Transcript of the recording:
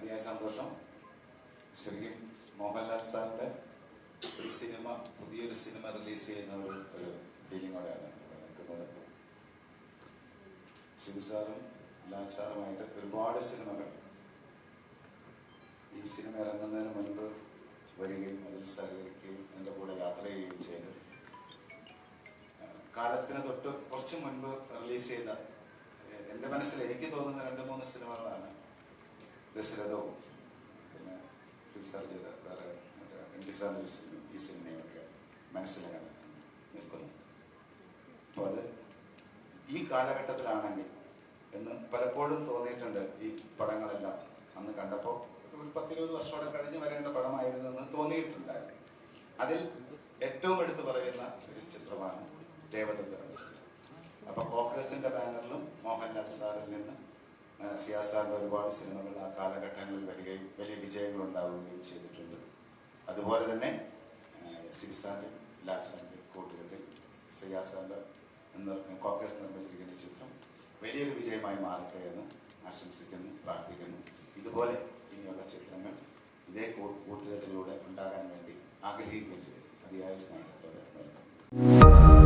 അതിയായ സന്തോഷം. ശരിക്കും മോഹൻലാൽ സാറിന്റെ ഒരു സിനിമ പുതിയൊരു സിനിമ റിലീസ് ചെയ്യുന്ന ഒരു ഒരു ഫീലിങ്ങോടെയാണ് നിൽക്കുന്നത്. സിബി സാറും ലാൽ സാറുമായിട്ട് ഒരുപാട് സിനിമകൾ. ഈ സിനിമ ഇറങ്ങുന്നതിന് മുൻപ് വരികയും അതിൽ സഹകരിക്കുകയും അതിന്റെ കൂടെ യാത്ര ചെയ്യുകയും ചെയ്ത്. കാലത്തിന് തൊട്ട് കുറച്ച് മുൻപ് റിലീസ് ചെയ്ത എന്റെ മനസ്സിൽ എനിക്ക് തോന്നുന്ന രണ്ട് മൂന്ന് സിനിമകളാണ് ദശരഥവും പിന്നെ സിബി സാർ ചെയ്ത വേറെ എം ടി സാറിന്റെ ഈ സിനിമയൊക്കെ മനസ്സിലങ്ങനെ നിൽക്കുന്നുണ്ട് അപ്പോൾ അത് ഈ കാലഘട്ടത്തിലാണെങ്കിൽ എന്ന് പലപ്പോഴും തോന്നിയിട്ടുണ്ട് ഈ പടങ്ങളെല്ലാം. അന്ന് കണ്ടപ്പോൾ ഒരു പത്തിരുപത് വർഷമോടെ കഴിഞ്ഞ് വരേണ്ട പടമായിരുന്നു എന്ന് തോന്നിയിട്ടുണ്ടായിരുന്നു. അതിൽ ഏറ്റവും എടുത്തു പറയുന്ന ഒരു ചിത്രമാണ് ദേവദത്തൻ അപ്പൊ അപ്പോൾ ബാനറിലും മോഹൻലാൽ സാറിൽ നിന്ന് സിയാ സാറിന്റെ ഒരുപാട് സിനിമകൾ ആ കാലഘട്ടങ്ങളിൽ വരികയും വലിയ വിജയങ്ങൾ ഉണ്ടാവുകയും ചെയ്തിട്ടുണ്ട്. അതുപോലെ തന്നെ സിബി സാറിന്റെ ലാൽ സാറിന്റെ കൂട്ടുകെട്ടിൽ സിയാ നിർ- കോൺഗ്രസ് നിർമ്മിച്ചിരിക്കുന്ന ചിത്രം വലിയൊരു വിജയമായി മാറട്ടെ എന്ന് ആശംസിക്കുന്നു പ്രാർത്ഥിക്കുന്നു. ഇതുപോലെ ഇനിയുള്ള ചിത്രങ്ങൾ ഇതേ കൂട്ടുകെട്ടിലൂടെ ഉണ്ടാകാൻ വേണ്ടി ആഗ്രഹിക്കുകയും ചെയ്തു അതിയായ സ്നേഹത്തോടെ നിർത്തുന്നു.